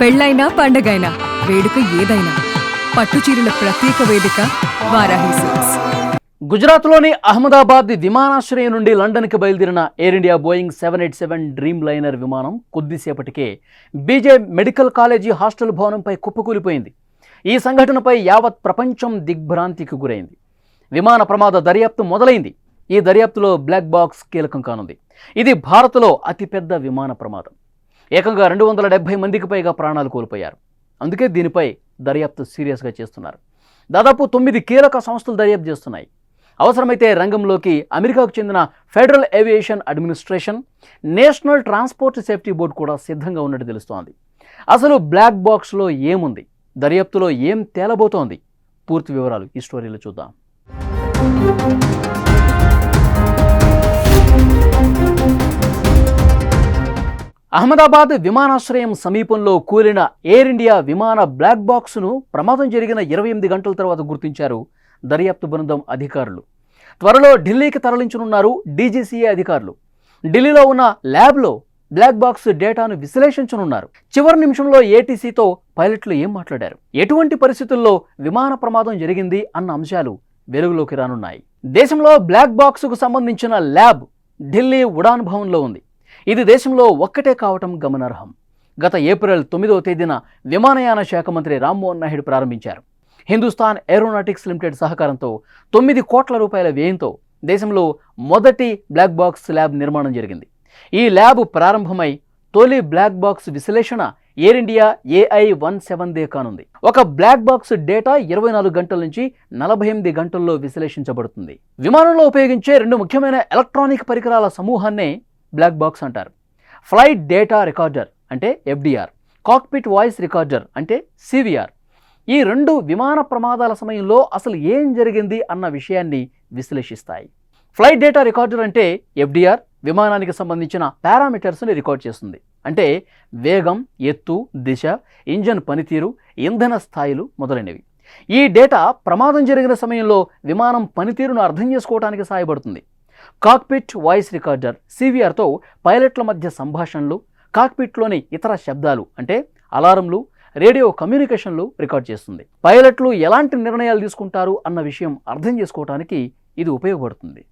పెళ్ళైనా పండగైనా వేడుక ఏదైనా పట్టుచీరల ప్రత్యేక వేదిక వారాహి సిల్క్స్. గుజరాత్లోని అహ్మదాబాద్ విమానాశ్రయం నుండి లండన్కి బయలుదేరిన Air India Boeing seven eight seven Dreamliner విమానం కొద్దిసేపటికే బీజే మెడికల్ కాలేజీ హాస్టల్ భవనంపై కుప్పకూలిపోయింది. ఈ సంఘటనపై యావత్ ప్రపంచం దిగ్భ్రాంతికి గురైంది. విమాన ప్రమాద దర్యాప్తు మొదలైంది. ఈ దర్యాప్తులో బ్లాక్ బాక్స్ కీలకం కానుంది. ఇది భారత్లో అతిపెద్ద విమాన ప్రమాదం. ఏకంగా రెండు వందల డెబ్బై మందికి పైగా ప్రాణాలు కోల్పోయారు. అందుకే దీనిపై దర్యాప్తు సీరియస్గా చేస్తున్నారు. దాదాపు తొమ్మిది కీలక సంస్థలు దర్యాప్తు చేస్తున్నాయి. అవసరమైతే రంగంలోకి అమెరికాకు చెందిన federal aviation administration national transport safety board కూడా సిద్ధంగా ఉన్నట్టు తెలుస్తోంది. అసలు బ్లాక్ బాక్స్లో ఏముంది? దర్యాప్తులో ఏం తేలబోతోంది? పూర్తి వివరాలు ఈ స్టోరీలో చూద్దాం. అహ్మదాబాద్ విమానాశ్రయం సమీపంలో కూలిన ఎయిర్ ఇండియా విమాన బ్లాక్ బాక్స్ను ప్రమాదం జరిగిన ఇరవై ఎనిమిది గంటల తర్వాత గుర్తించారు దర్యాప్తు బృందం అధికారులు. త్వరలో ఢిల్లీకి తరలించనున్నారు డీజీసీఏ అధికారులు. ఢిల్లీలో ఉన్న ల్యాబ్లో బ్లాక్ బాక్స్ డేటాను విశ్లేషించనున్నారు. చివరి నిమిషంలో ఏటీసీతో పైలట్లు ఏం మాట్లాడారు? ఎటువంటి పరిస్థితుల్లో విమాన ప్రమాదం జరిగింది అన్న అంశాలు వెలుగులోకి రానున్నాయి. దేశంలో బ్లాక్ బాక్స్కు సంబంధించిన ల్యాబ్ ఢిల్లీ ఉడాన్ భవన్లో ఉంది. ఇది దేశంలో ఒక్కటే కావటం గమనార్హం. గత ఏప్రిల్ తొమ్మిదవ తేదీన విమానయాన శాఖ మంత్రి రామ్మోహన్ నాయుడు ప్రారంభించారు. హిందుస్థాన్ ఏరోనాటిక్స్ లిమిటెడ్ సహకారంతో తొమ్మిది కోట్ల రూపాయల వ్యయంతో దేశంలో మొదటి బ్లాక్ బాక్స్ ల్యాబ్ నిర్మాణం జరిగింది. ఈ ల్యాబ్ ప్రారంభమై తొలి బ్లాక్ బాక్స్ విశ్లేషణ air India AI one seven they కానుంది. ఒక బ్లాక్ బాక్స్ డేటా ఇరవై నాలుగు గంటల నుంచి నలభై ఎనిమిది గంటల్లో విశ్లేషించబడుతుంది. విమానంలో ఉపయోగించే రెండు ముఖ్యమైన ఎలక్ట్రానిక్ పరికరాల సమూహాన్నే బ్లాక్ బాక్స్ అంటారు. ఫ్లైట్ డేటా రికార్డర్ అంటే ఎఫ్డిఆర్ కాక్పిట్ వాయిస్ రికార్డర్ అంటే సివిఆర్ ఈ రెండు విమాన ప్రమాదాల సమయంలో అసలు ఏం జరిగింది అన్న విషయాన్ని విశ్లేషిస్తాయి. ఫ్లైట్ డేటా రికార్డర్ అంటే ఎఫ్డిఆర్ విమానానికి సంబంధించిన పారామీటర్స్ని రికార్డ్ చేస్తుంది. అంటే వేగం ఎత్తు దిశ ఇంజన్ పనితీరు ఇంధన స్థాయిలు మొదలైనవి. ఈ డేటా ప్రమాదం జరిగిన సమయంలో విమానం పనితీరును అర్థం చేసుకోవడానికి సహాయపడుతుంది. కాక్పిట్ వాయిస్ రికార్డర్ సివిఆర్తో పైలట్ల మధ్య సంభాషణలు కాక్పిట్లోని ఇతర శబ్దాలు అంటే అలారంలు రేడియో కమ్యూనికేషన్లు రికార్డ్ చేస్తుంది. పైలట్లు ఎలాంటి నిర్ణయాలు తీసుకుంటారు అన్న విషయం అర్థం చేసుకోవడానికి ఇది ఉపయోగపడుతుంది.